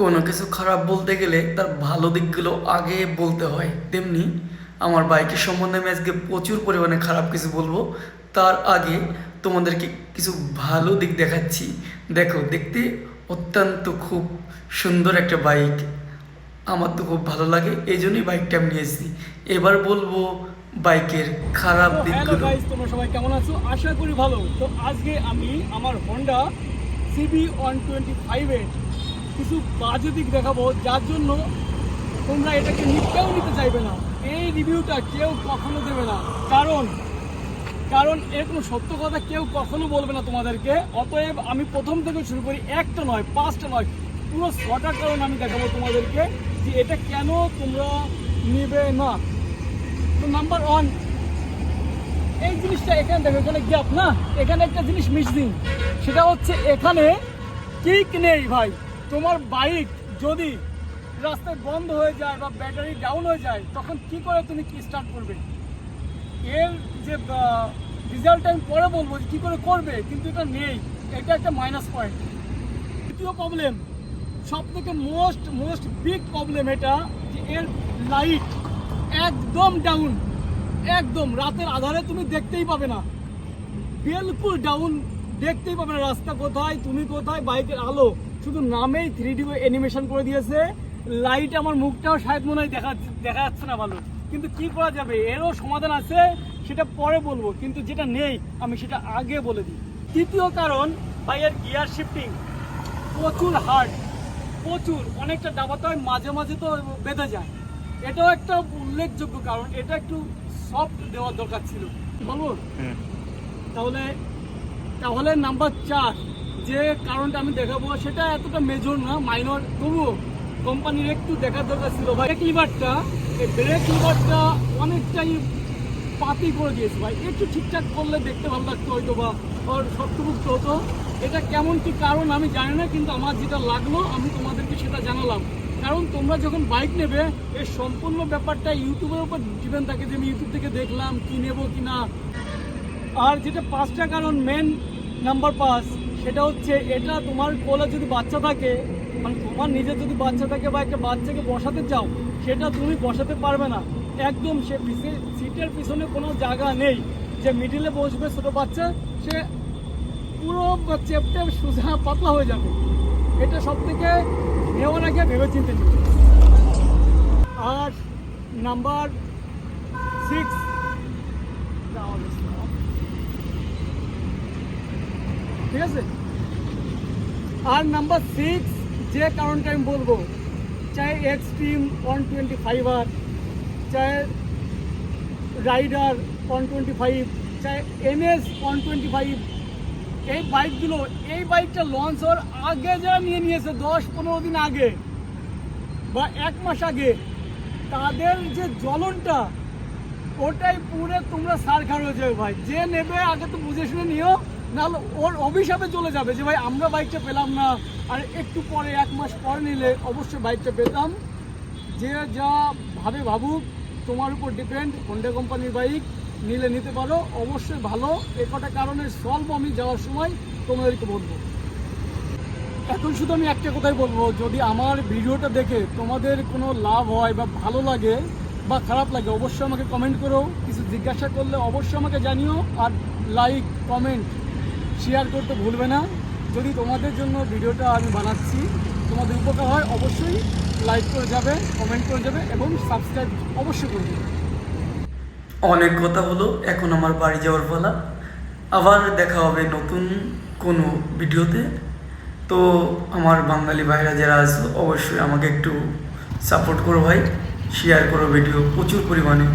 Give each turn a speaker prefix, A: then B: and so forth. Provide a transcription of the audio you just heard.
A: কোনো কিছু খারাপ বলতে গেলে তার ভালো দিকগুলো আগে বলতে হয়। তেমনি আমার বাইকের সম্বন্ধে আমি আজকে প্রচুর পরিমাণে খারাপ কিছু বলব। তার আগে তোমাদেরকে কিছু ভালো দিক দেখাচ্ছি। দেখো দেখতে অত্যন্ত খুব সুন্দর একটা বাইক। আমার তো খুব ভালো লাগে এই জন্যই বাইকটা আমি নিয়েছি। এবার বলব বাইকের খারাপ দিকগুলো।
B: তোমরা সবাই কেমন আছো? আশা করি ভালো। তো আজকে আমি আমার হন্ডা সিবি ওয়ান টোয়েন্টি ফাইভের কিছু বাজে দিক দেখাবো, যার জন্য তোমরা এটাকে নিতেও নিতে চাইবে না। এই রিভিউটা কেউ কখনো দেবে না। কারণ কারণ এর কোনো সত্য কথা কেউ কখনো বলবে না তোমাদেরকে। অতএব আমি প্রথম থেকে শুরু করি, একটা নয়, পাঁচটা নয়, পুরো ছটা কারণ আমি দেখাবো তোমাদেরকে যে এটা কেন তোমরা নেবে না। তো নাম্বার ওয়ান এই জিনিসটা এখানে দেখো, এখানে গ্যাপ না? এখানে একটা জিনিস মিসিং সেটা হচ্ছে এখানে কিক নেই ভাই। তোমার বাইক যদি রাস্তায় বন্ধ হয়ে যায় বা ব্যাটারি ডাউন হয়ে যায়, তখন কি করে তুমি কি স্টার্ট করবে? এর যে রেজাল্ট আমি পরে বলব যে কী করে করবে, কিন্তু এটা নেই। এটা একটা মাইনাস পয়েন্ট দ্বিতীয় প্রবলেম সব থেকে মোস্ট মোস্ট বিগ প্রবলেম এটা যে এর লাইট একদম ডাউন একদম। রাতের আধারে তুমি দেখতেই পাবে না। বিলকুল ডাউন দেখতেই পাবে না রাস্তা কোথায়, তুমি কোথায়, বাইকের আলো। শুধু নামেই থ্রি ডি অ্যানিমেশন করে দিয়েছে। লাইট আমার মুখটাও শায়দ মনে হয় দেখা দেখা যাচ্ছে না ভালো। কিন্তু কি করা যাবে? এরও সমাধান আছে সেটা পরে বলব। কিন্তু যেটা নেই আমি সেটা আগে বলে দিই। তৃতীয় কারণ বাইয়ের গিয়ার শিফটিং প্রচুর হার্ড প্রচুর। অনেকটা ডাবাতে হয় মাঝে মাঝে তো বেঁধে যায়। এটাও একটা উল্লেখযোগ্য কারণ। এটা একটু সফট দেওয়ার দরকার ছিল। বলব তাহলে তাহলে নাম্বার চার। যে কারণটা আমি দেখাবো, সেটা এতটা মেজর না মাইনর তবুও কোম্পানির একটু দেখার দরকার ছিল ভাই। ব্রেক লিভারটা এই ব্রেক লিভারটা অনেকটাই পাতি করে দিয়েছে ভাই। একটু ঠিকঠাক করলে দেখতে ভালো লাগতো হয়তো বা ওর শক্তভুক্ত হতো। এটা কেমন কি কারণ আমি জানি না, কিন্তু আমার যেটা লাগল, আমি তোমাদেরকে সেটা জানালাম। কারণ তোমরা যখন বাইক নেবে, এর সম্পূর্ণ ব্যাপারটা ইউটিউবের উপর ডিপেন্ড থাকে যে আমি ইউটিউব থেকে দেখলাম কি নেব কি না। আর যেটা পাঁচটা কারণ মেন নাম্বার পাঁচ। সেটা হচ্ছে এটা তোমার কোলে যদি বাচ্চা থাকে মানে তোমার নিজের যদি বাচ্চা থাকে বা একটা বাচ্চাকে বসাতে চাও, সেটা তুমি বসাতে পারবে না। একদম সে সিটের পিছনে কোনো জায়গা নেই। যে মিডিলে বসবে ছোটো বাচ্চা, সে পুরো চেপটে সোজা পাতলা হয়ে যাবে। এটা সব থেকে নেওয়ার আগে ভেবে চিন্তে আর নাম্বার সিক্স ঠিক আছে? আর নাম্বার সিক্স যে কারণটা আমি বলব, চাই এক্সট্রিম ওয়ান টোয়েন্টি ফাইভ আর, চাই রাইডার ওয়ান টোয়েন্টি ফাইভ চাই এনএস ওয়ান টোয়েন্টি ফাইভ এই বাইকগুলো এই বাইকটা লঞ্চ হওয়ার আগে যারা নিয়ে নিয়েছে, দশ পনেরো দিন আগে বা এক মাস আগে, তাদের যে জ্বলনটা, ওটাই পুরে তোমরা সার খার হয়ে যাবে ভাই। যে নেবে, আগে তো বুঝে শুনে নিও। নাহলে ওর অভিশাপে চলে যাবে যে, ভাই, আমরা বাইকটা পেলাম না। আর একটু পরে, এক মাস পরে নিলে অবশ্যই বাইকটা পেতাম। যে যা ভাবে ভাবুক, তোমার উপর ডিপেন্ড হোন্ডা কোম্পানির বাইক নিলে নিতে পারো। অবশ্যই ভালো। এ কটা কারণে সলভ আমি যাওয়ার সময় তোমাদেরকে বলব। এখন শুধু আমি একটা কথাই বলব, যদি আমার ভিডিওটা দেখে তোমাদের কোনো লাভ হয় বা ভালো লাগে বা খারাপ লাগে, অবশ্যই আমাকে কমেন্ট করো। কিছু জিজ্ঞাসা করলে অবশ্যই আমাকে জানিও। আর লাইক কমেন্ট শেয়ার করতে ভুলবে না। যদি তোমাদের জন্য ভিডিওটা আমি বানাচ্ছি, তোমাদের উপকার হয়, অবশ্যই লাইক করে যাবে কমেন্ট করে যাবে এবং সাবস্ক্রাইব অবশ্যই করে দেবে
A: অনেক কথা হলো, এখন আমার বাড়ি যাওয়ার পালা। আবার দেখা হবে নতুন কোনো ভিডিওতে। তো আমার বাঙালি ভাইরা যারা আছে, অবশ্যই আমাকে একটু সাপোর্ট করো ভাই। শেয়ার করো ভিডিও প্রচুর পরিমাণে।